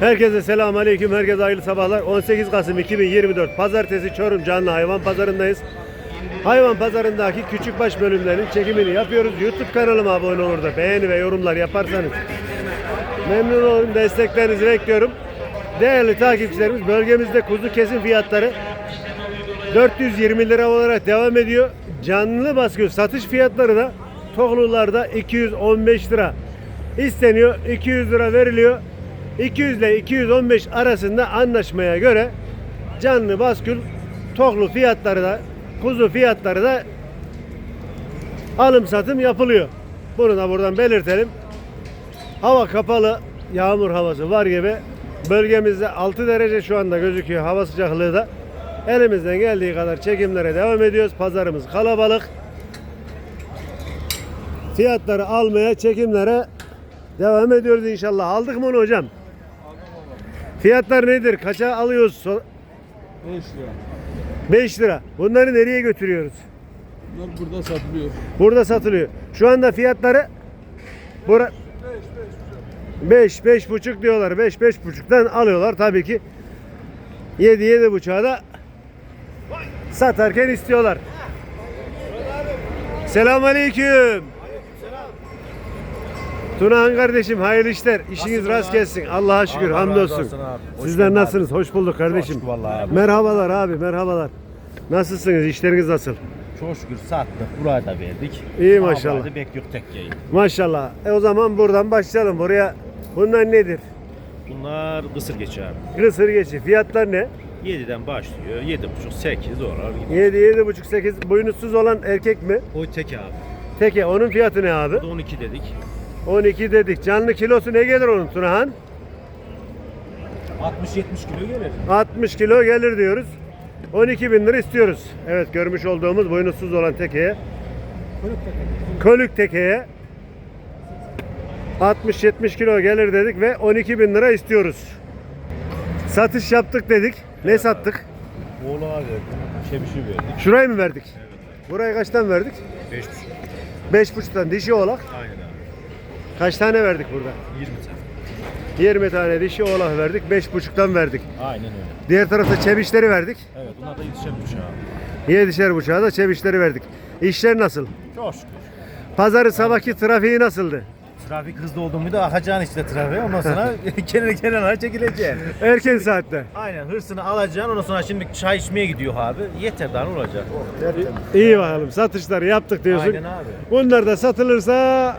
Herkese selam aleyküm. Herkese hayırlı sabahlar. 18 Kasım 2024 Pazartesi Çorum Canlı Hayvan Pazarındayız. Hayvan pazarındaki küçükbaş bölümlerin çekimini yapıyoruz. YouTube kanalıma abone olur da beğeni ve yorumlar yaparsanız memnun olurum. Desteklerinizi bekliyorum. Değerli takipçilerimiz bölgemizde kuzu kesim fiyatları 420 lira olarak devam ediyor. Canlı baskı satış fiyatları da Tohlularda 215 lira isteniyor. 200 lira veriliyor. 200 ile 215 arasında anlaşmaya göre canlı baskül tohlu fiyatları da kuzu fiyatları da alım satım yapılıyor. Bunu da buradan belirtelim. Hava kapalı, yağmur havası var gibi. Bölgemizde 6 derece şu anda gözüküyor hava sıcaklığı da. Elimizden geldiği kadar çekimlere devam ediyoruz. Pazarımız kalabalık. Fiyatları almaya, çekimlere devam ediyoruz inşallah. Aldık mı onu hocam? Fiyatlar nedir? Kaça alıyoruz? So- 5 lira. 5 lira. Bunları nereye götürüyoruz? Bunlar burada satılıyor. Burada satılıyor. Şu anda fiyatları bura 5 5 buçuk diyorlar. 5 5 buçuktan alıyorlar tabii ki. 7 7 buçuğa da satarken istiyorlar. Selamünaleyküm. Tunahan kardeşim hayırlı işler. İşiniz rast gelsin. Allah'a şükür Allah razı hamdolsun. olsun abi. Hoş Sizler geldin nasılsınız? Hoş bulduk kardeşim. vallahi abi. Merhabalar abi, merhabalar. Nasılsınız? İşleriniz nasıl? Çok şükür sattık. Buraya da verdik. İyi maşallah. Hadi bekliyor tekkeyi. Maşallah. E o zaman buradan başlayalım. Buraya bunlar nedir? Bunlar kısır geçiyor abi. Kısır geçi. Fiyatlar ne? 7'den başlıyor. 7,5 8 oralar gidiyor. 7 7 buçuk 8 boynuzsuz olan erkek mi? O tek abi. Teke. Onun fiyatı ne abi? Bu da 12 dedik. 12 dedik. Canlı kilosu ne gelir onun Tunahan? 60 70 kilo gelir. 60 kilo gelir diyoruz. 12 bin lira istiyoruz. Evet görmüş olduğumuz boynuzsuz olan tekeye. Kölük tekeye 60-70 kilo gelir dedik ve 12 bin lira istiyoruz. Satış yaptık dedik. Ne sattık? Oğlu abi. Şebişi verdik. Şurayı mı verdik? Burayı kaçtan verdik? 5,5. 5,5'tan dişi oğlak. Aynen. Kaç tane verdik burada? 20 tane. 20 tane dişi oğlak verdik. 5,5'tan verdik. Aynen öyle. Diğer tarafta çebişleri verdik. Evet bunlar da yetişemiş abi. 7'şer buçuğa da çebişleri verdik. İşler nasıl? Çok şükür. Pazarı sabahki trafiği nasıldı? Trafik hızlı oldu mu da akacaksın işte trafiğe ondan sonra kenara kenara çekileceksin. Erken saatte. Aynen hırsını alacaksın ondan sonra şimdi çay içmeye gidiyor abi. Yeter daha ne olacak? İyi bakalım satışları yaptık diyorsun. Aynen abi. Bunlar da satılırsa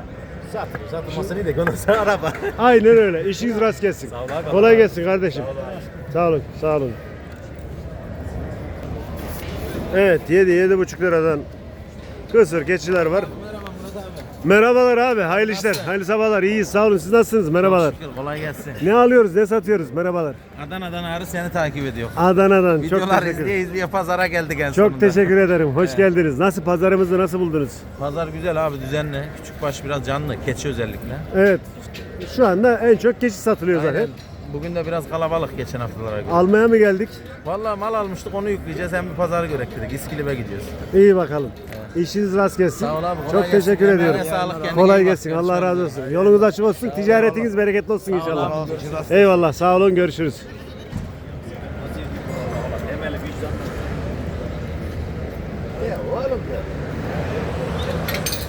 Sat, satılması de göndersen araba. aynen öyle. İşiniz rast gelsin. Sağ ol abi. Kolay gelsin kardeşim. Sağ olun, sağ olun. Evet, 7 7 buçuk liradan kısır keçiler var. Merhabalar abi, hayırlı işler, hayırlı sabahlar, iyiyiz, sağ olun. Siz nasılsınız? Merhabalar. Şükür, kolay gelsin. Ne alıyoruz, ne satıyoruz? Merhabalar. Adana'dan ağrı seni takip ediyor. Adana'dan çok Videolar teşekkür izleye izleye pazara geldik en Çok sonunda. teşekkür ederim. Hoş geldiniz. Nasıl pazarımızı nasıl buldunuz? Pazar güzel abi düzenli. Küçük baş biraz canlı. Keçi özellikle. Evet. Şu anda en çok keçi satılıyor zaten. Bugün de biraz kalabalık geçen haftalara göre. Almaya mı geldik? Vallahi mal almıştık onu yükleyeceğiz. Hem bir pazarı görek dedik. İskilip'e gidiyoruz. İyi bakalım. İşiniz rast gelsin. Sağ ol abi, kolay Çok gelsin. teşekkür Emeğine ediyorum. sağlık, kendine Kolay iyi bak. gelsin. Allah Görüşmek razı olsun. Yolunuz açık olsun. Ticaretiniz bereketli olsun inşallah. Eyvallah. Sağ olun. Görüşürüz.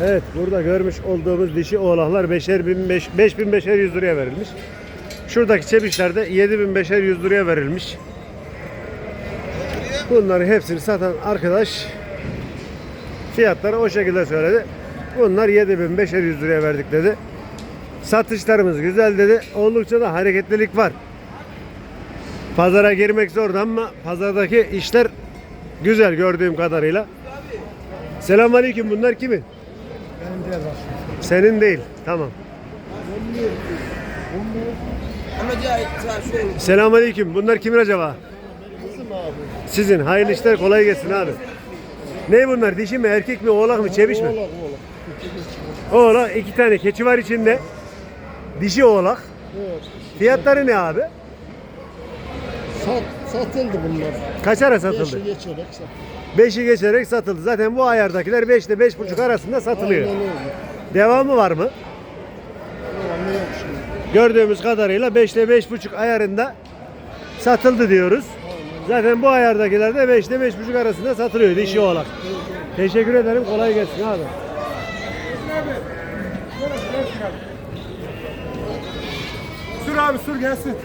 Evet burada görmüş olduğumuz dişi oğlaklar beşer bin beş, beş bin beşer yüz liraya verilmiş. Şuradaki çebişler de yedi bin beşer yüz liraya verilmiş. Bunların hepsini satan arkadaş fiyatları o şekilde söyledi. Bunlar 7500 liraya verdik dedi. Satışlarımız güzel dedi. Oldukça da hareketlilik var. Pazara girmek zordu ama pazardaki işler güzel gördüğüm kadarıyla. Selamünaleyküm bunlar kimin? Benim değil Senin değil. Tamam. Selamünaleyküm. Bunlar kimin acaba? Sizin. Hayırlı işler kolay gelsin abi. Ne bunlar? Dişi mi, erkek mi, oğlak mı, çeviş mi? Oğlak. iki tane keçi var içinde. Dişi oğlak. Fiyatları ne abi? Sat, satıldı bunlar. Kaç ara satıldı? Beşi geçerek satıldı. Beşi geçerek satıldı. Zaten bu ayardakiler 5 ile 5,5 arasında satılıyor. Aynen öyle. Devamı var mı? Gördüğümüz kadarıyla 5 ile 5,5 ayarında satıldı diyoruz. Zaten bu ayardakiler de 5 ile 5,5 arasında satılıyor dişi oğlak. Teşekkür ederim. Kolay gelsin abi. Sür abi sür gelsin.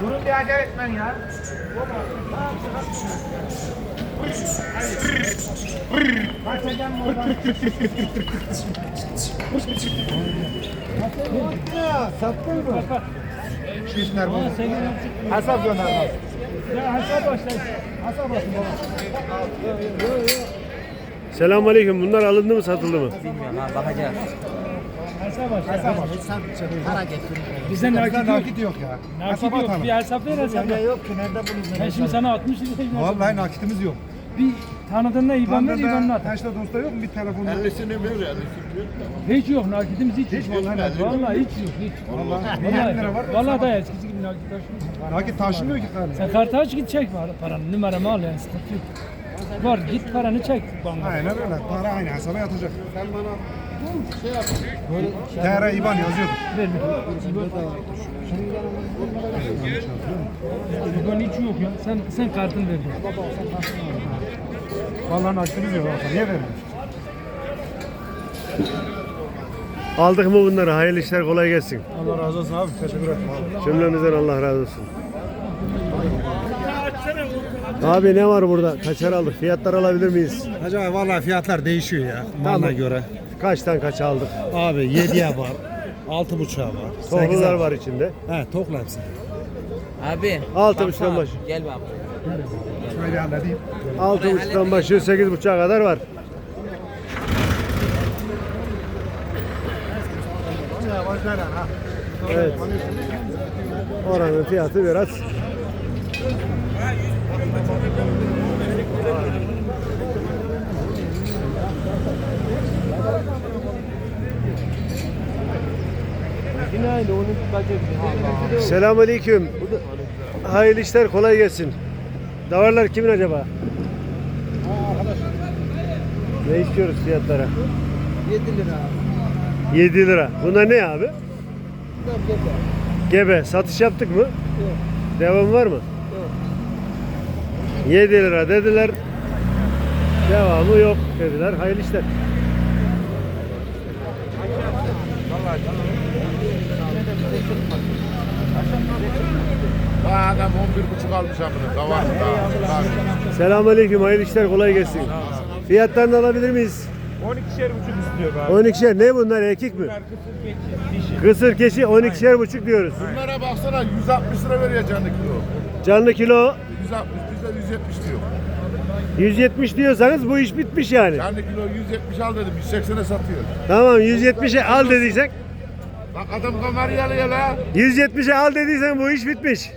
Durun bir acele etmen ya. Hesap gönder. Selamünaleyküm. Bunlar alındı mı satıldı mı? Bilmiyorum ha bakacağız. Bizde nakit yok. Nakit yok ya. Nakit yok. Bir hesap ver hesap. yok ki nerede bulunsun? Ben şimdi sana 60 lira. Vallahi nakitimiz yok. Bir tanıdığında IBAN ver, IBAN'la Tanrı'da, at. Taşla dosta yok mu bir telefonda? Hiç yok nakitimiz hiç, hiç yok. vallahi Vallahi hiç yok. Hiç. Vallahi. Vallahi, 20 lira var. vallahi da eskisi gibi nakit taşımıyor. Nakit taşımıyor ki kardeşim. Sen kartı aç git çek var paranı numaramı al yani sıkıntı yok. Var git paranı çek banka. Aynen öyle. Para aynı hesaba yatacak. Sen bana TR IBAN yazıyordu. Ver İBAN hiç yok ya. Sen sen kartını ver. Vallahi nakitimiz yok. Niye vermiyorsun? Aldık mı bunları? Hayırlı işler kolay gelsin. Allah razı olsun abi. Teşekkür ederim abi. Cümlemizden Allah razı olsun. Abi ne var burada? Kaçar aldık? Fiyatlar alabilir miyiz? Acaba vallahi fiyatlar değişiyor ya Tamam. malına göre. Kaçtan kaça aldık? Abi 7'ye var, 6.5'a var. Tohumlar 8'e var içinde. He tokla hepsi. Abi. Altı buçuktan baş. Gel baba. Şöyle halledeyim. Altı buçuktan başlıyor sekiz buçuğa kadar var. Evet. Oranın fiyatı biraz Selamünaleyküm. Hayırlı işler kolay gelsin. Davarlar kimin acaba? Ne istiyoruz fiyatlara? 7 lira. 7 lira. Bunlar ne abi? Gebe. Satış yaptık mı? Yok. Devam var mı? Yok. 7 lira dediler. Devamı yok dediler. Hayırlı işler. Daha adam 11 buçuk almış amına. Daha. Selamünaleyküm. Hayırlı işler kolay gelsin. Fiyatlarını alabilir miyiz? 12'şer buçuk istiyor abi. 12'şer ne bunlar erkek mi? Kısır keçi 12'şer buçuk diyoruz. Bunlara baksana 160 lira veriyor canlı kilo. Canlı kilo 160 bizde 170 diyor. 170 diyorsanız bu iş bitmiş yani. Canlı kilo 170 al dedim 180'e satıyor. Tamam 170'e al dediysek Bak adam kamerayı alıyor la. 170'e al dediysen bu iş bitmiş.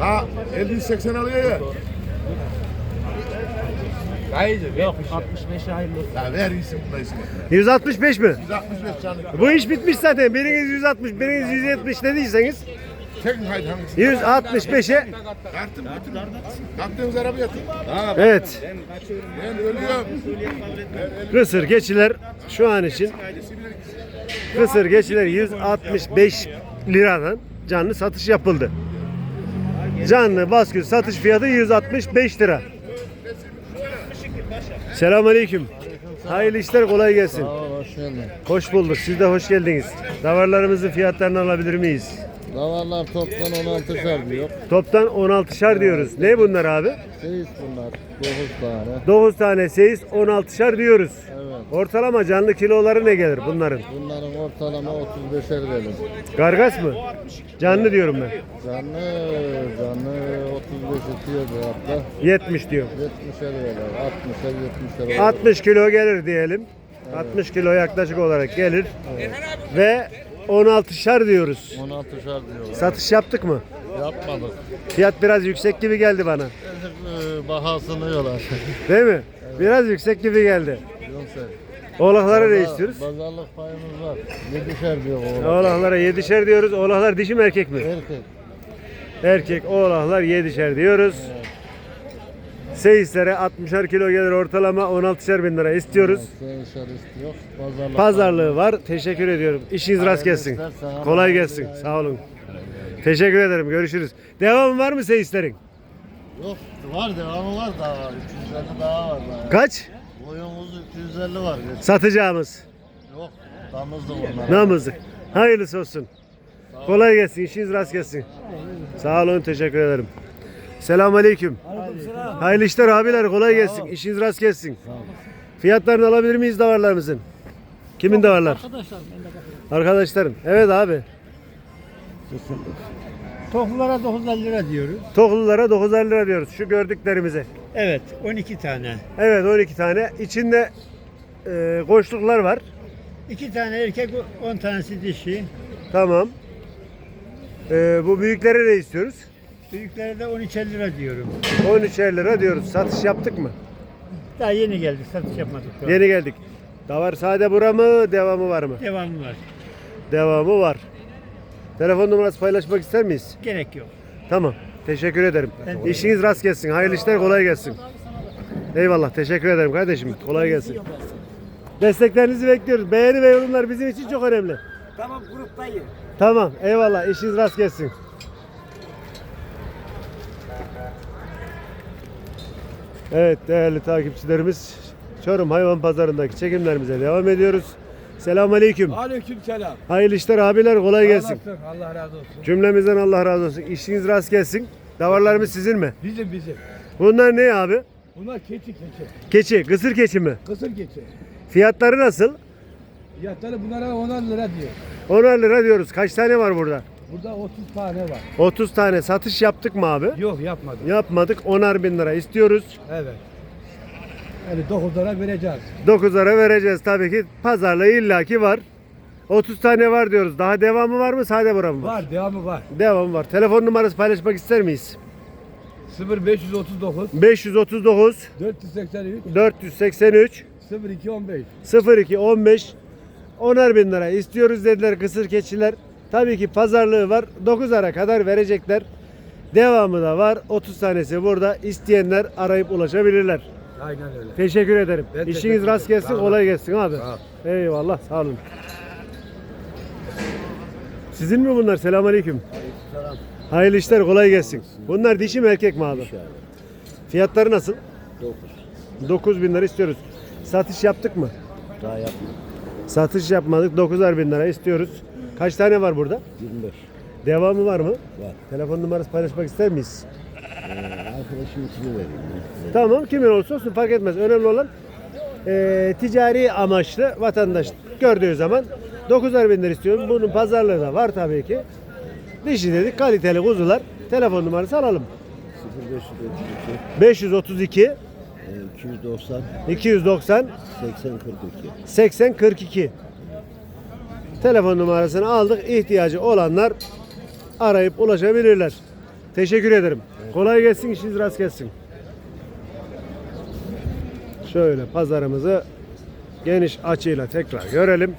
La 50-80 alıyor ya. Yok 65 hayırlı olsun. La ver iyisin bunda ismi. 165 mi? 165 canlı. Bu iş bitmiş zaten. Biriniz 160, biriniz 170 dediyseniz Çekin haydi hangisi? 165'e Yaktım götürün. Yaktığınız araba yatın. evet. Ben ölüyorum. Kısır geçiler şu an için kısır geçiler 165 liradan canlı satış yapıldı. Canlı baskül satış fiyatı 165 lira. Selamünaleyküm. Hayırlı işler kolay gelsin. Hoş geldin. Hoş bulduk. Siz de hoş geldiniz. Davarlarımızın fiyatlarını alabilir miyiz? Davarlar toptan 16 şer diyor. Toptan 16'şar diyoruz. Ne bunlar abi? Seyis bunlar. 9 tane. 9 tane seyis 16'şar diyoruz. Evet. Ortalama canlı kiloları ne gelir bunların? Bunların ortalama 35'er verir. Gargas mı? Canlı diyorum ben. Canlı, canlı 35 itiyordu hatta. 70 diyor. 70'er verir. 60'er 70'er verir. 60 kilo gelir diyelim. 60 kilo yaklaşık olarak gelir. Ve 16'şar diyoruz. 16 şer diyorlar. Satış yaptık mı? Yapmadık. Fiyat biraz yüksek gibi geldi bana. Azıcık e, bahasını yiyorlar. Değil mi? Biraz yüksek gibi geldi. Yoksa Oğlaklara ne istiyoruz? Pazarlık payımız var. 7'şer diyor oğlan. Oğlaklara 7'şer diyoruz. Oğlaklar dişi mi erkek mi? Erkek. Erkek oğlaklar 7'şer diyoruz. Seyislere 60'ar kilo gelir ortalama 16'şer bin lira istiyoruz. İstiyor. Pazarlık. Pazarlığı var. Teşekkür ediyorum. İşiniz rast gelsin. sana Kolay gelsin. kolay. Sağ olun. Teşekkür ederim. Görüşürüz. Devam var mı seyislerin? Yok var devamı var daha var. 250 daha var daha. Kaç? Boyumuz 250 var. Satacağımız. Yok damızdı bunlar. Namızlık. Hayırlısı olsun. Kolay gelsin. İşiniz rast gelsin. Sağ olun. Teşekkür ederim. Selamun Aleyküm. Hayırlı işler abiler. Kolay gelsin. İşiniz rast gelsin. Fiyatlarını alabilir miyiz davarlarımızın? Kimin davarlar? Arkadaşlar Arkadaşlarım. Evet abi. Tohumlara 950 lira diyoruz. Tohlulara 950 lira diyoruz. Şu gördüklerimize. Evet 12 tane. Evet 12 tane. İçinde e, koçluklar var. 2 tane erkek 10 tanesi dişi. Tamam. E, bu büyüklere ne istiyoruz? Büyüklere de 13.50 lira diyorum. 13'er lira diyoruz. Satış yaptık mı? Daha yeni geldik satış yapmadık. şu an. Yeni geldik. Davar sade bura mı? Devamı var mı? Devamı var. Devamı var. Telefon numarası paylaşmak ister miyiz? Gerek yok. Tamam. Teşekkür ederim. İşiniz rast gelsin. Hayırlı işler kolay gelsin. Eyvallah. Teşekkür ederim kardeşim. Kolay gelsin. Desteklerinizi bekliyoruz. Beğeni ve yorumlar bizim için çok önemli. Tamam gruptayım. Tamam. Eyvallah. İşiniz rast gelsin. Evet değerli takipçilerimiz Çorum Hayvan Pazarı'ndaki çekimlerimize devam ediyoruz. Selamun Aleyküm. Aleyküm selam. Hayırlı işler abiler kolay gelsin. Allah razı olsun. Cümlemizden Allah razı olsun. İşiniz rast gelsin. Davarlarımız sizin mi? Bizim bizim. Bunlar ne abi? Bunlar keçi keçi. Keçi, kısır keçi mi? Kısır keçi. Fiyatları nasıl? Fiyatları bunlara 10 lira diyor. 10 lira diyoruz. Kaç tane var burada? Burada 30 tane var. 30 tane satış yaptık mı abi? Yok yapmadım. Yapmadık. 10'ar bin lira istiyoruz. Evet. Yani 9 lira vereceğiz. 9'lara vereceğiz tabii ki. Pazarlığı illaki var. 30 tane var diyoruz. Daha devamı var mı? Sade bura mı var? Var devamı var. Devamı var. Telefon numarası paylaşmak ister miyiz? 0539 539 483 483 0215. 02 15 10'ar bin lira istiyoruz dediler kısır keçiler. Tabii ki pazarlığı var. 9 ara kadar verecekler. Devamı da var. 30 tanesi burada. İsteyenler arayıp ulaşabilirler. Aynen öyle. Teşekkür ederim. Ben İşiniz teşekkür rast ederim. gelsin, Sağ olun. kolay gelsin abi. Sağ ol. Eyvallah, sağ olun. Sizin mi bunlar? Selamünaleyküm. Hayırlı işler, kolay gelsin. Bunlar dişi mi erkek mi abi? Fiyatları nasıl? 9. 9 bin lira istiyoruz. Satış yaptık mı? Daha yapmadım. Satış yapmadık. 9'ar bin lira istiyoruz. Kaç tane var burada? 25. Devamı var mı? Var. Telefon numarası paylaşmak ister miyiz? Arkadaşım ismini vereyim. Tamam kimin olursa olsun fark etmez. Önemli olan eee, ticari amaçlı vatandaş gördüğü zaman 9'ar bin lira istiyorum. Bunun pazarlığı da var tabii ki. Dişi dedik kaliteli kuzular. Telefon numarası alalım. 0532 532 290 290 80 42. 80 42 Telefon numarasını aldık. İhtiyacı olanlar arayıp ulaşabilirler. Teşekkür ederim. Kolay gelsin, işiniz rast gelsin. Şöyle pazarımızı geniş açıyla tekrar görelim.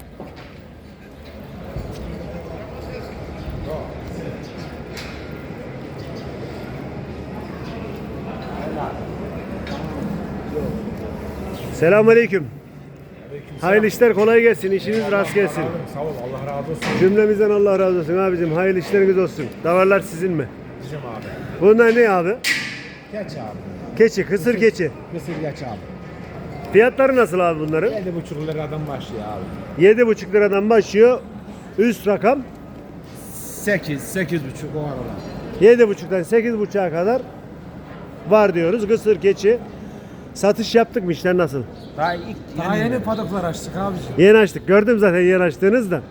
Selamünaleyküm. Hayırlı işler kolay gelsin. işiniz rast gelsin. Sağ ol Allah razı olsun. Cümlemizden Allah razı olsun abicim. Hayırlı işleriniz olsun. Davarlar sizin mi? Bizim abi. Bunlar ne abi? Geç abi. Keçi, kısır keçi. Kısır geç abi. Fiyatları nasıl abi bunların? 7,5 liradan başlıyor abi. 7,5 liradan başlıyor. Üst rakam 8, 8,5 o arada. 7,5'tan 8,5'a kadar var diyoruz. Kısır keçi. Satış yaptık mı işler nasıl? Daha ilk Daha yeni padoklar açtık abiciğim. Yeni açtık. Gördüm zaten yeni açtığınızda.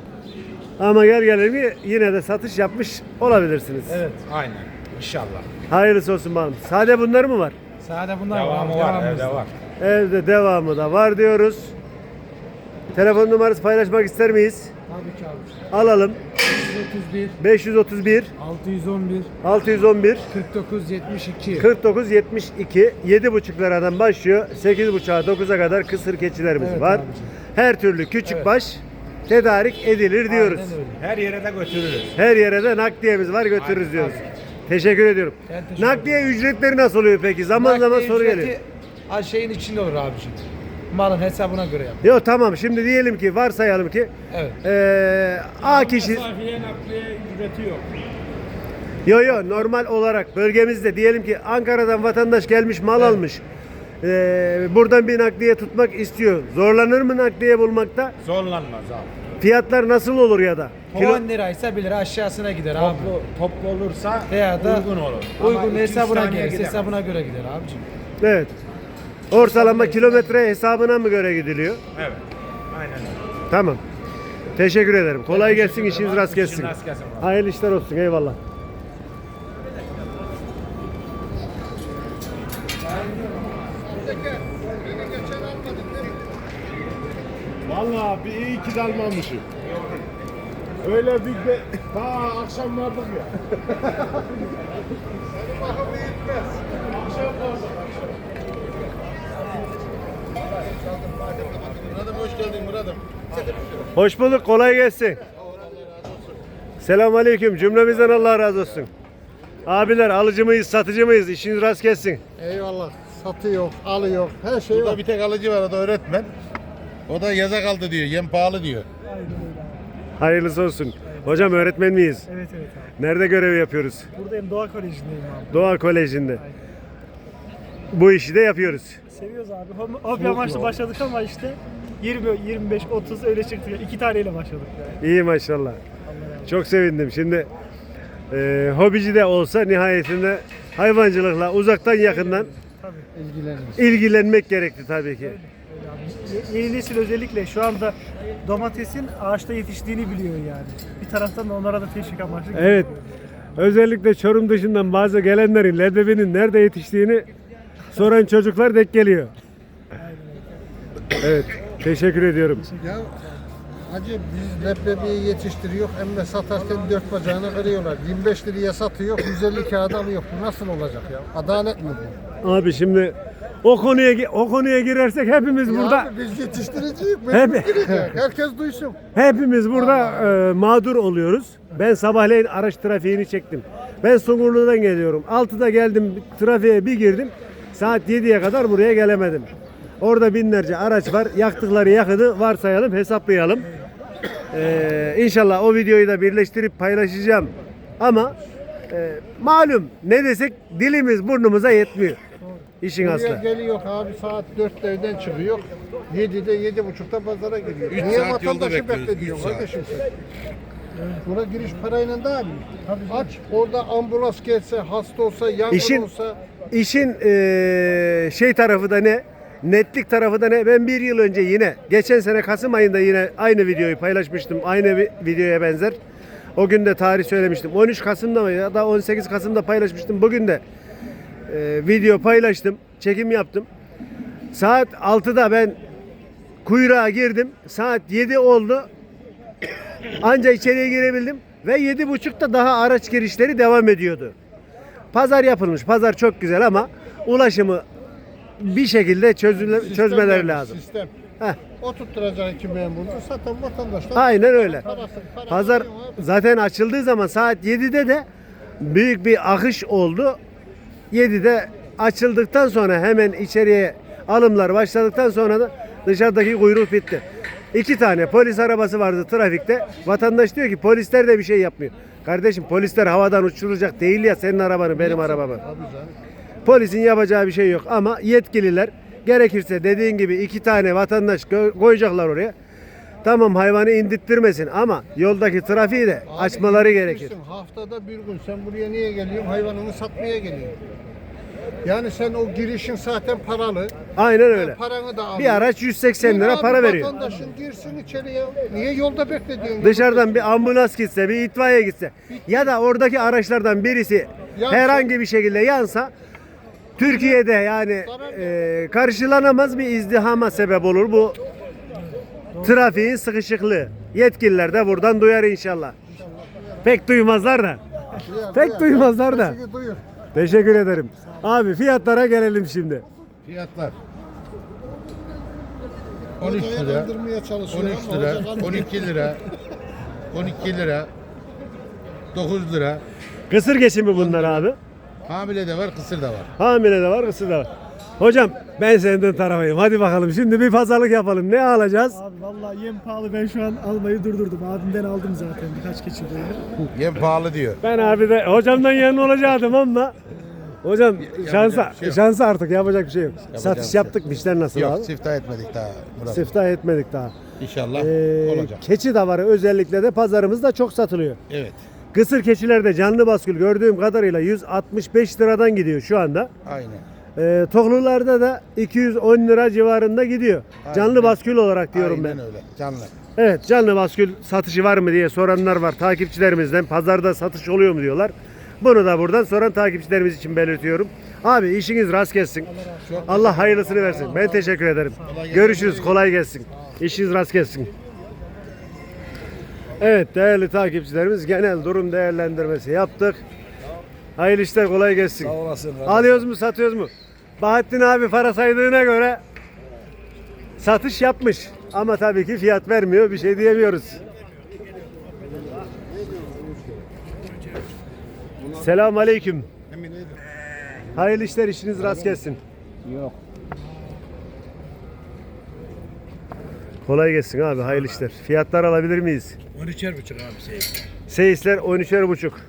Ama gel gelelim yine de satış yapmış olabilirsiniz. Evet. Aynen. İnşallah. Hayırlısı olsun bakalım. Sade bunlar mı var? Sade bunlar Devamı var. var, devamımız evde var. Evde devamı da var diyoruz. Telefon numarası paylaşmak ister miyiz? Tabii ki abi. Alalım. 531 531 611 611 49 72. 49 72 7,5 liradan başlıyor. 8,5'a 9'a kadar kısır keçilerimiz Evet var. abicim. Her türlü küçük baş tedarik edilir diyoruz. Aynen. Her yere de götürürüz. Her yere de nakliyemiz var götürürüz diyoruz. Teşekkür ediyorum. Teşekkür Nakliye ücretleri nasıl oluyor peki? Zaman zaman Nakliye soru ücreti geliyor. şeyin içinde olur abiciğim. Malın hesabına göre yap. Yok tamam şimdi diyelim ki varsayalım ki Evet. eee A kişi Mesafiye nakliye ücreti yok. Yo yo normal olarak bölgemizde diyelim ki Ankara'dan vatandaş gelmiş mal almış. Eee, buradan bir nakliye tutmak istiyor. Zorlanır mı nakliye bulmakta? Zorlanmaz abi. Fiyatlar nasıl olur ya da? Kilo- 10 liraysa 1 lira aşağısına gider abi. Toplu, toplu olursa Veya da uygun olur. Ama Uygun 200 hesabına taneye gelir. gidemez. Hesabına göre gider abicim. Evet. Ortalama kilometre hesabına mı göre gidiliyor? Evet. Aynen öyle. Tamam. Teşekkür ederim. Kolay gelsin, işiniz rast gelsin. Rast gelsin. Hayırlı işler olsun. Eyvallah. Vallahi bir iyi ki de almamışım. Öyle bir de daha akşam vardık ya. Hoş bulduk. Kolay gelsin. Selamun Aleyküm. Cümlemizden Allah razı olsun. Abiler alıcı mıyız, satıcı mıyız? İşiniz rast gelsin. Eyvallah. Satıyor, alıyor. Her şey Burada var. bir tek alıcı var o da öğretmen. O da yaza kaldı diyor. Yem pahalı diyor. Hayırlısı olsun. Hocam öğretmen miyiz? Evet evet abi. Nerede görev yapıyoruz? Buradayım Doğa Koleji'ndeyim abi. Doğa Koleji'nde. Bu işi de yapıyoruz. Seviyoruz abi. Hobi amaçlı başladık ama işte 20, 25, 30 öyle çıktık. İki taneyle başladık yani. İyi maşallah. Çok sevindim. Şimdi e, hobici de olsa nihayetinde hayvancılıkla uzaktan yakından Tabii. ilgilenmek gerekti tabii ki. Ye- Yeni nesil özellikle şu anda domatesin ağaçta yetiştiğini biliyor yani. Bir taraftan da onlara da teşvik amaçlı. Evet. Özellikle Çorum dışından bazı gelenlerin leblebinin nerede yetiştiğini soran çocuklar denk geliyor. Evet. Teşekkür ediyorum. Ya Hacı biz leblebiyi yetiştiriyor hem de satarken dört bacağını kırıyorlar. 25 liraya satıyor, 150 kağıda alıyor. Bu nasıl olacak ya? Adalet mi bu? Abi şimdi o konuya o konuya girersek hepimiz Ya burada abi biz yetiştiriciyiz. Hep-. Herkes duysun. hepimiz burada e, mağdur oluyoruz. Ben sabahleyin araç trafiğini çektim. Ben Sungurlu'dan geliyorum. 6'da geldim trafiğe bir girdim. Saat 7'ye kadar buraya gelemedim. Orada binlerce araç var. Yaktıkları yakıtı varsayalım, hesaplayalım. Ee, inşallah o videoyu da birleştirip paylaşacağım. Ama e, malum ne desek dilimiz burnumuza yetmiyor. İşin Buraya aslı. geliyor abi saat 4'te evden çıkıyor. 7'de 7.30'da pazara geliyor. Üç Niye saat yolda vatandaşı bekliyoruz, bekletiyor üç saat. kardeşim sen? Buna giriş parayla daha mı? Aç orada ambulans gelse, hasta olsa, yangın İşin- olsa İşin eee, şey tarafı da ne? Netlik tarafı da ne? Ben bir yıl önce yine, geçen sene Kasım ayında yine aynı videoyu paylaşmıştım. Aynı videoya benzer. O gün de tarih söylemiştim. 13 Kasım'da mı ya da 18 Kasım'da paylaşmıştım. Bugün de eee, video paylaştım. Çekim yaptım. Saat 6'da ben kuyruğa girdim. Saat 7 oldu. Anca içeriye girebildim. Ve 7.30'da daha araç girişleri devam ediyordu. Pazar yapılmış. Pazar çok güzel ama ulaşımı bir şekilde çözüle, sistem çözmeleri yani, lazım. Sistem. Heh. Oturtturacak iki memurdu. Satan vatandaşlar. Aynen öyle. Parası, Pazar zaten açıldığı zaman saat 7'de de büyük bir akış oldu. 7'de açıldıktan sonra hemen içeriye alımlar başladıktan sonra da dışarıdaki kuyruk bitti. İki tane polis arabası vardı trafikte. Vatandaş diyor ki polisler de bir şey yapmıyor. Kardeşim polisler havadan uçuracak değil ya senin arabanı benim arabamı. Polisin yapacağı bir şey yok ama yetkililer gerekirse dediğin gibi iki tane vatandaş koyacaklar oraya. Tamam hayvanı indirttirmesin ama yoldaki trafiği de Abi açmaları gerekir. Haftada bir gün sen buraya niye geliyorsun? Hayvanını satmaya geliyorsun. Yani sen o girişin zaten paralı. Aynen öyle. Paranı da al. Bir araç 180 lira para veriyor. Vatandaşın girsin içeriye. Niye yolda beklediyorsun? Dışarıdan bir ambulans gitse, bir itfaiye gitse ya da oradaki araçlardan birisi Yansa- herhangi bir şekilde yansa Türkiye'de yani e, karşılanamaz bir izdihama sebep olur bu trafiğin sıkışıklığı. Yetkililer de buradan duyar inşallah. Pek duymazlar da. Pek duymazlar da. Teşekkür ederim. Abi fiyatlara gelelim şimdi. Fiyatlar. 13 Hocaya lira, kandırmaya çalışıyor 13 ama lira, hoca kandırıyor. 12 lira, 12 lira, 9 lira, Kısır keçi mi bunlar abi? Hamile de var, kısır da var. Hamile de var, kısır da var. Hocam ben senden tarafayım. Hadi bakalım şimdi bir pazarlık yapalım. Ne alacağız? Abi vallahi yem pahalı ben şu an almayı durdurdum. Abimden aldım zaten birkaç keçi böyle. Yem pahalı diyor. Ben abi de hocamdan yanına olacaktım ama hocam şansa şey yok. şansa artık yapacak bir şey yok. Satış bir şey yaptık mı işler nasıl Yok, abi? siftah etmedik daha Murat. Siftah etmedik daha. İnşallah Ee, olacak. keçi davarı özellikle de pazarımızda çok satılıyor. Evet. Kısır keçilerde canlı baskül gördüğüm kadarıyla 165 liradan gidiyor şu anda. Aynen. Ee, tohlularda da 210 lira civarında gidiyor. Canlı Aynen. baskül olarak diyorum Aynen ben. öyle. Canlı. Evet canlı baskül satışı var mı diye soranlar var takipçilerimizden. Pazarda satış oluyor mu diyorlar. Bunu da buradan soran takipçilerimiz için belirtiyorum. Abi işiniz rast gelsin. Allah hayırlısını versin. Ben teşekkür ederim. Görüşürüz. Kolay gelsin. İşiniz rast gelsin. Evet değerli takipçilerimiz genel durum değerlendirmesi yaptık. Hayırlı işler kolay gelsin. Sağ olasın. Alıyoruz mu satıyoruz mu? Bahattin abi para saydığına göre satış yapmış. Ama tabii ki fiyat vermiyor. Bir şey diyemiyoruz. Selam aleyküm. Hayırlı işler işiniz rast gelsin. Yok. Kolay gelsin abi hayırlı işler. Fiyatlar alabilir miyiz? 13'er buçuk abi şey. Seyisler 13'er buçuk.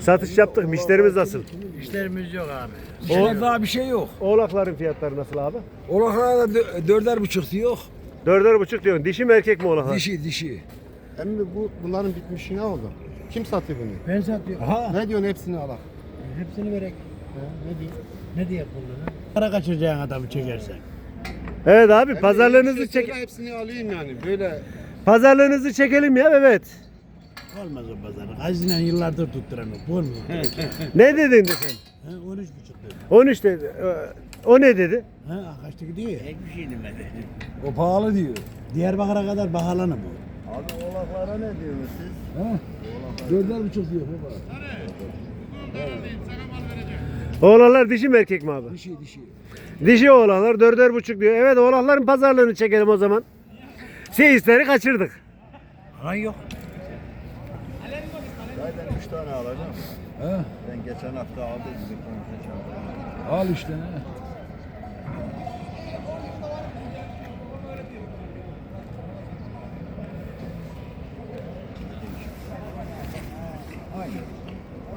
Satış yaptık. Müşterimiz nasıl? İşlerimiz yok abi. O- daha bir şey yok. Oğlakların fiyatları nasıl abi? Oğlaklara da dö- dörder buçuk diyor. Dörder buçuk diyorsun. Dişi mi erkek mi oğlaklar? Dişi dişi. Emmi bu bunların bitmişi ne oldu? Kim satıyor bunu? Ben satıyorum. Aha. Ne diyorsun hepsini alak? Hepsini verek. Ne diye? Ne diye kullanır? Para kaçıracağın adamı çekersen. Evet abi pazarlığınızı şey çek söyle, Hepsini alayım yani. Böyle pazarlığınızı çekelim ya evet. Olmaz o pazarı. Hazinen yıllardır tutturan o. Bu mu? Ne dedin de sen? Ha, 13 buçuk dedi. 13 dedi. Ee, O ne dedi? Ha, kaçta gidiyor ya? Pek bir şey demedi. O pahalı diyor. Diyarbakır'a kadar pahalı bu. Dörder buçuk diyor baba. Oğlaklar dişi mi erkek mi abi? Dişi dişi. Dişi oğlaklar dörder buçuk diyor. Evet oğlakların pazarlığını çekelim o zaman. Seyisleri kaçırdık. Alan yok. Ha? Ben geçen hafta aldım. Al işte ne? Bilirsin.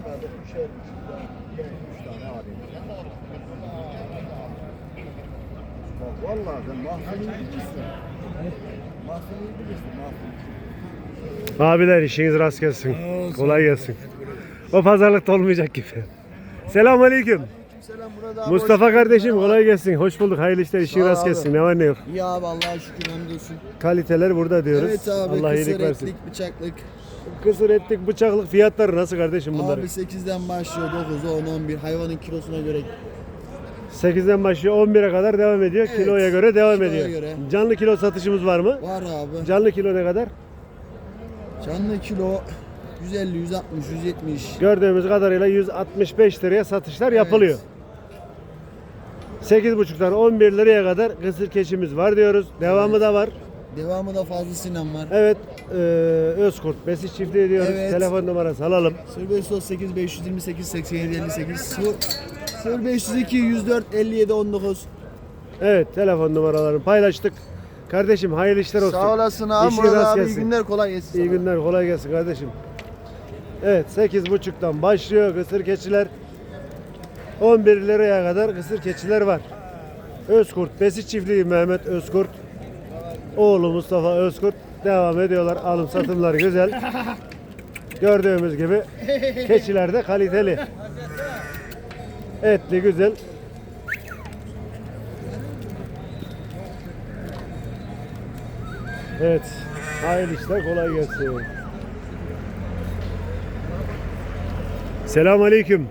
Mahsulü Abiler işiniz rast gelsin. Kolay gelsin. O pazarlıkta olmayacak gibi. Selamun aleyküm. Selam burada Mustafa kardeşim kolay gelsin. Hoş bulduk. Hayırlı işler. İşin rast gelsin. Ne var ne yok. İyi abi Allah'a şükür hamdolsun. Kaliteler burada diyoruz. Evet abi Allah iyilik kısır versin. etlik bıçaklık. Kısır etlik bıçaklık fiyatları nasıl kardeşim bunları? Abi 8'den başlıyor 9'a 10 11 hayvanın kilosuna göre 8'den başlıyor 11'e kadar devam ediyor. Evet, Kiloya göre devam kiloya ediyor. göre. Canlı kilo satışımız var mı? var abi. Canlı kilo ne kadar? Canlı kilo 150 160 170. Gördüğümüz kadarıyla 165 liraya satışlar yapılıyor. 8,5'tan 11 liraya kadar kısır keçimiz var diyoruz. Devamı da var. Devamı da fazlasıyla var. Evet, e, Özkurt Besiç çiftliği diyoruz. Evet. Telefon numarası alalım. 0538 528 87 58 0502 104 57 19 Evet, telefon numaralarını paylaştık. Kardeşim hayırlı işler olsun. Sağ olasın abi İşin Murat abi iyi gelsin. günler kolay gelsin. İyi sana. günler, kolay gelsin kardeşim. Evet, 8.30'dan başlıyor kısır keçiler. 11 liraya kadar kısır keçiler var. Özkurt, Besiç çiftliği Mehmet Özkurt. Oğlu Mustafa Özkurt devam ediyorlar. Alım satımları güzel. Gördüğümüz gibi keçiler de kaliteli. Etli güzel. Evet. Hayırlı işler kolay gelsin. Selam aleyküm.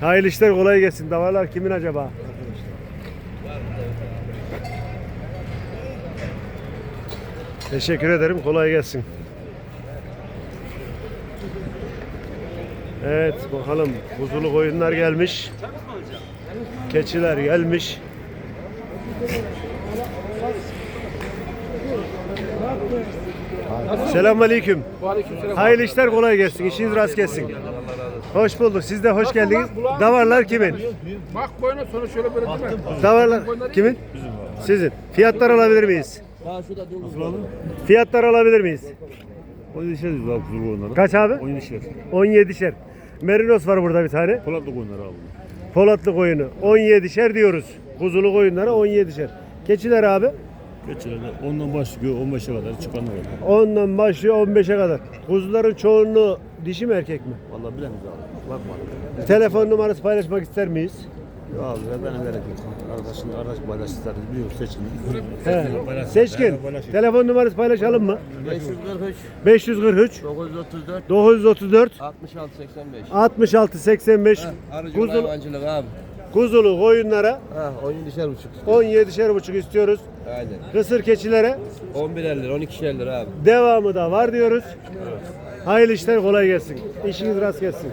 Hayırlı işler kolay gelsin. Davarlar kimin acaba? Teşekkür ederim. Kolay gelsin. Evet bakalım buzulu koyunlar gelmiş. Keçiler gelmiş. Selamünaleyküm. Hayırlı işler kolay gelsin. İşiniz rast gelsin. Hoş bulduk. Siz de hoş geldiniz. Davarlar kimin? Bak boyuna sonra şöyle böyle değil mi? Davarlar kimin? Sizin. Fiyatlar alabilir miyiz? Fiyatlar alabilir miyiz? 17 şey var kuzulu koyunları. Kaç abi? 17 şey. 17'şer. Merinos var burada bir tane. Polatlı koyunları abi. Polatlı koyunu. 17'şer diyoruz. Kuzulu koyunlara 17'şer. Keçiler abi Geçirede ondan başlıyor 15'e kadar çıkanlar var. 10'dan başlıyor 15'e kadar. Kuzuların çoğunluğu dişi mi erkek mi? Vallahi bilemeyiz abi. Bakma. Telefon numarası paylaşmak ister miyiz? Ya abi ya benim gerek yok. Arkadaşın arkadaş paylaştılar. Biliyoruz seçin. He. Seçkin. Telefon numarası paylaşalım mı? 543 543 934 934 66 85. 66 85 Arıcı Kuzul- hayvancılık abi. kuzulu koyunlara Ha 17'şer buçuk. 17'şer buçuk istiyoruz. Aynen. Kısır keçilere 11'er lira 12'şer lira abi. devamı da var diyoruz. Hayırlı işler kolay gelsin. İşiniz rast gelsin.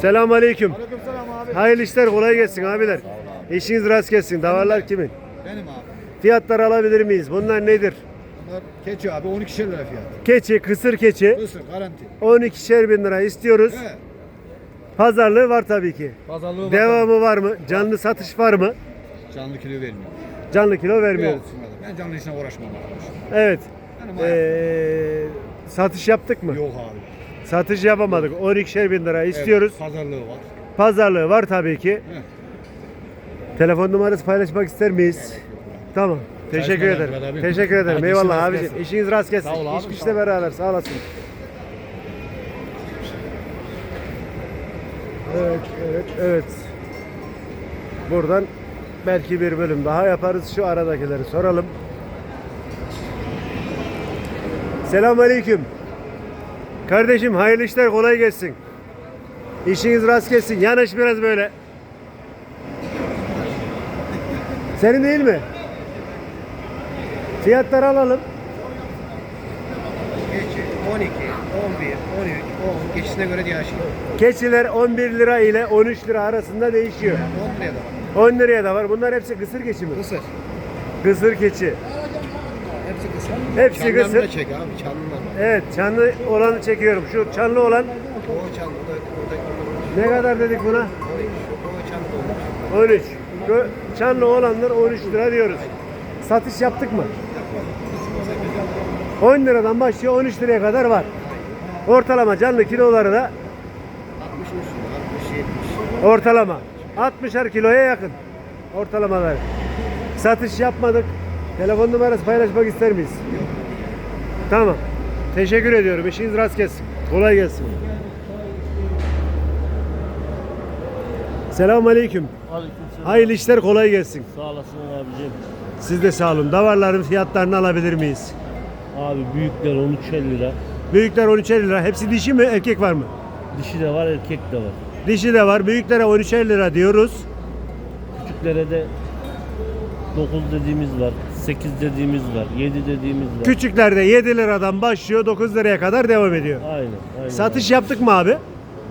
Selamun aleyküm. Hayırlı işler kolay gelsin abiler. İşiniz rast gelsin. Davarlar kimin? Benim abi. Fiyatlar alabilir miyiz? Bunlar nedir? Bunlar keçi abi 12 lira fiyat. Keçi, kısır keçi. Mısır garanti. 12'şer bin lira istiyoruz. He. Pazarlığı var tabii ki. Pazarlığı var. Devamı var mı? Canlı satış var mı? Canlı kilo vermiyor. Canlı kilo vermiyoruz. Ben canlı işine uğraşmam arkadaşım. Evet. Ee, satış yaptık mı? Yok abi. Satış yapamadık. 12'şer bin lira istiyoruz. Evet, pazarlığı var. Pazarlığı var tabii ki. Telefon numarası paylaşmak ister miyiz? Tamam. Teşekkür ederim ederim. Abi. Teşekkür ederim. Hadi Eyvallah gelsin. İşiniz rast gelsin. Sağ ol abi, İş güçle beraber. Sağ olasın. Evet, evet, evet. Buradan belki bir bölüm daha yaparız. Şu aradakileri soralım. Selamünaleyküm. Kardeşim hayırlı işler kolay gelsin. İşiniz rast gelsin. Yanaş biraz böyle. Senin değil mi? Fiyatları alalım. 12, 11, 13, 10 geçişine göre değişiyor. Keçiler 11 lira ile 13 lira arasında değişiyor. 10 liraya da var. 10 liraya da var. Bunlar hepsi kısır keçi mi? Kısır. Kısır keçi. Hepsi Çanlarını kısır. da çek abi çanlar var. Evet çanlı olanı çekiyorum. Şu çanlı olan O çan, o da, o da, ne kadar dedik buna? o çan da 13. Şu Çanlı olanlar 13 lira diyoruz. Satış yaptık mı? 10 liradan başlıyor 13 liraya kadar var. Ortalama canlı kiloları da 60 üstünde, 60, 70. ortalama 60'ar kiloya yakın ortalamaları. Satış yapmadık. Telefon numarası paylaşmak ister miyiz? Tamam. Teşekkür ediyorum. İşiniz rast gelsin. Kolay gelsin. Selamun aleyküm. Hayırlı işler kolay gelsin. Sağ olasın abicim. Siz de sağ olun. Davarların fiyatlarını alabilir miyiz? Abi büyükler 13 lira. Büyükler 13'er lira. Hepsi dişi mi? Erkek var mı? Dişi de var erkek de var. Dişi de var. Büyüklere 13'er lira diyoruz. Küçüklere de 9 dediğimiz var. 8 dediğimiz var. 7 dediğimiz var. Küçüklerde 7 liradan başlıyor 9 liraya kadar devam ediyor. Aynen. aynen. Satış yaptık mı abi?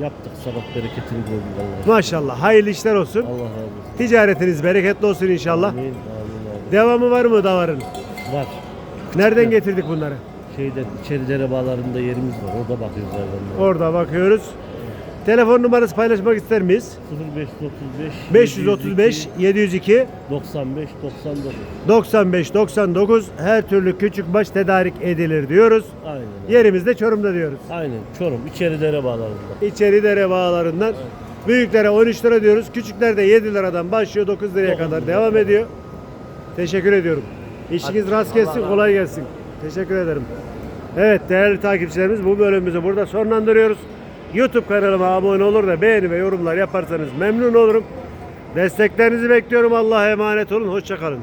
Yaptık sabah bereketini gördük Allah. Maşallah. Hayırlı işler olsun. Allah razı olsun. Ticaretiniz bereketli olsun inşallah. Amin, amin abi. Devamı var mı davarın? Var. Nereden getirdik bunları? Şeyde içeri dere bağlarında yerimiz var. Orada bakıyoruz hayvanlara. Orada bakıyoruz. Telefon numarası paylaşmak ister miyiz? 0535 535 702 95 99. 95 99 her türlü küçük baş tedarik edilir diyoruz. Aynen. Yerimizde Çorum'da diyoruz. Aynen. Çorum içeri dere bağlarında. İçeri dere bağlarından büyüklere 13 lira diyoruz. Küçüklerde 7 liradan başlıyor 9 liraya kadar devam ediyor. Teşekkür ediyorum. İşiniz rast gelsin, kolay gelsin. Teşekkür ederim. Evet değerli takipçilerimiz bu bölümümüzü burada sonlandırıyoruz. YouTube kanalıma abone olur da beğeni ve yorumlar yaparsanız memnun olurum. Desteklerinizi bekliyorum. Allah'a emanet olun. Hoşçakalın.